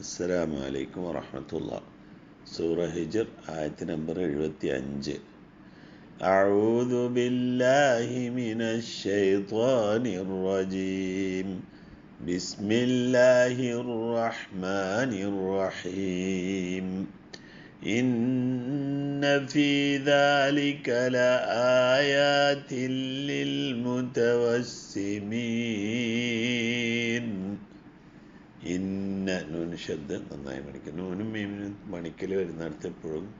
അസ്സലാമു അലൈക്കും വറഹമത്തുള്ള സൂറ ഹിജർ ആയത്ത് നമ്പർ എഴുപത്തി അഞ്ച് أعوذ بالله من الشيطان الرجيم بسم الله الرحمن الرحيم إن في ذلك لآيات للمتوسمين ഷീന്റെ നൂന് ശബ്ദം നന്നായി മണിക്കും. നൂനും മീമിനും മണിക്കൽ വരുന്നിടത്ത് എപ്പോഴും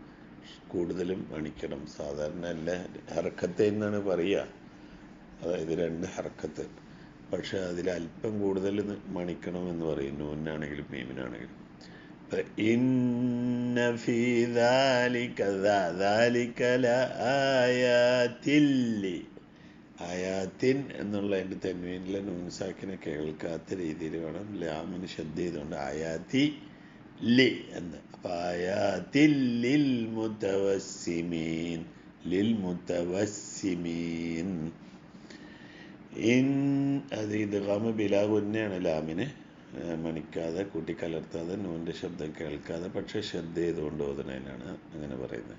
കൂടുതലും മണിക്കണം. സാധാരണ അല്ല ഹർക്കത്ത് എന്നാണ് പറയുക അതായത് രണ്ട് ഹർക്കത്ത്. പക്ഷേ അതിൽ അല്പം കൂടുതൽ മണിക്കണം എന്ന് പറയും. നൂനാണെങ്കിലും മീമിനാണെങ്കിലും. ഇന്ന ഫീ കല ദാലിക ലആയാതില്ലി ആയാത്തിൻ എന്നുള്ളതിന്റെ തെന്മീനിലെ നൂൻസാക്കിനെ കേൾക്കാത്ത രീതിയിൽ വേണം ലാമിന് ശ്രദ്ധ ചെയ്തുകൊണ്ട് അയാത്തി ലി എന്ന്. അപ്പം അയാത്തിൽ ലിൽ മുത്തവസിമീൻ ലിൽ മുത്തവസിമീൻ ഇൻ അത് ഇത് ഗമ ബിലാഗുന്നെയാണ് ലാമിന് മണിക്കാതെ കൂട്ടിക്കലർത്താതെ നൂന്റെ ശബ്ദം കേൾക്കാതെ പക്ഷേ ശ്രദ്ധ ചെയ്തുകൊണ്ട് ഓതുന്നതിനാണ് അങ്ങനെ പറയുന്നത്.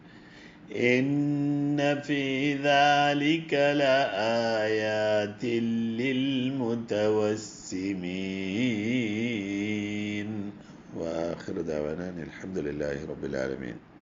إن في ذلك لآيات للمتوسمين. وآخر دعوانا الحمد لله رب العالمين.